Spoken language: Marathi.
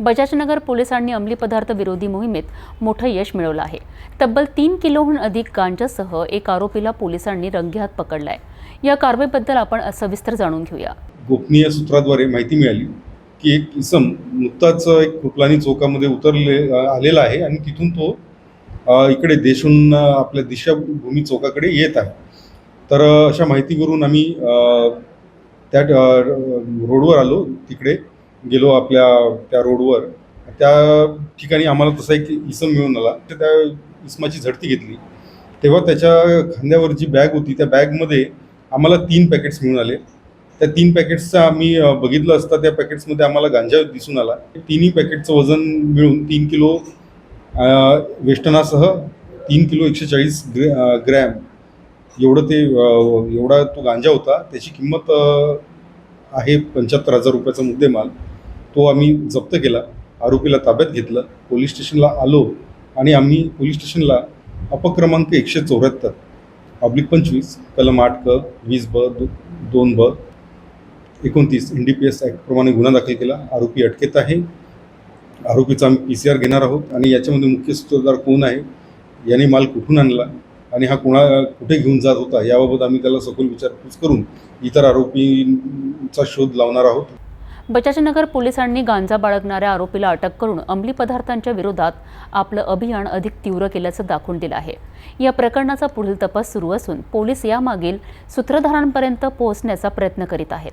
बजाजनगर पोलिसांनी अंमली पदार्थ विरोधी मोहिमेत मोठं यश मिळवलं आहे. तब्बल तीन किलोहून अधिक गांजासह एक आरोपीला पोलिसांनी रंगेहात पकडलाय. या कारवाईबद्दल आपण सविस्तर जाणून घेऊया. गोपनीय सूत्राद्वारे माहिती मिळाली की एक इसम नुकताच एक कृपलानी चौकामध्ये उतरले आलेला आहे आणि तिथून तो इकडे देशून आपल्या दिशाभूमी चौकाकडे येत आहे. तर अशा माहितीवरून आम्ही त्या रोडवर आलो तिकडे गेलो आपल्या त्या रोडवर. त्या ठिकाणी आम्हाला तसा एक इसम मिळून आला. तर त्या इसमाची झडती घेतली. तेव्हा त्याच्या खांद्यावर जी बॅग होती त्या बॅगमध्ये आम्हाला तीन पॅकेट्स मिळून आले. त्या तीन पॅकेट्सचा आम्ही बघितलं असता त्या पॅकेट्समध्ये आम्हाला गांजा दिसून आला. तिन्ही पॅकेटचं वजन मिळून तीन किलो वेष्टनासह तीन किलो एकशे चाळीस ग्रॅ ग्रॅम एवढं ते एवढा तो गांजा होता. त्याची किंमत आहे पंच्याहत्तर हजार रुपयाचा मुद्देमाल. तो आम्ही जप्त केला आरोपीला ताब्यात घेतलं पोलीस स्टेशनला आलो आणि आम्ही पोलीस स्टेशनला अपक्रमांक एकशे चौऱ्याहत्तर ऑब्लिक पंचवीस कलम आठ क वीस ब दो दोन ब एकोणतीस एन डी पी एस ॲक्टप्रमाणे गुन्हा दाखल केला. आरोपी अटकेत आहे. आरोपीचा आम्ही पी सी आर घेणार आहोत आणि याच्यामध्ये मुख्य सूत्रधार कोण आहे. याने माल कुठून आणला आणि हा कोणा कुठे घेऊन जात होता याबाबत आम्ही त्याला सखोल विचारपूस करून इतर आरोपींचा शोध लावणार आहोत. बजाजनगर पोलिसांनी गांजा बाळगणाऱ्या आरोपीला अटक करून अंमली पदार्थांच्या विरोधात आपलं अभियान अधिक तीव्र केल्याचं दाखवून दिलं आहे. या प्रकरणाचा पुढील तपास सुरू असून पोलीस यामागील सूत्रधारांपर्यंत पोहोचण्याचा प्रयत्न करीत आहेत.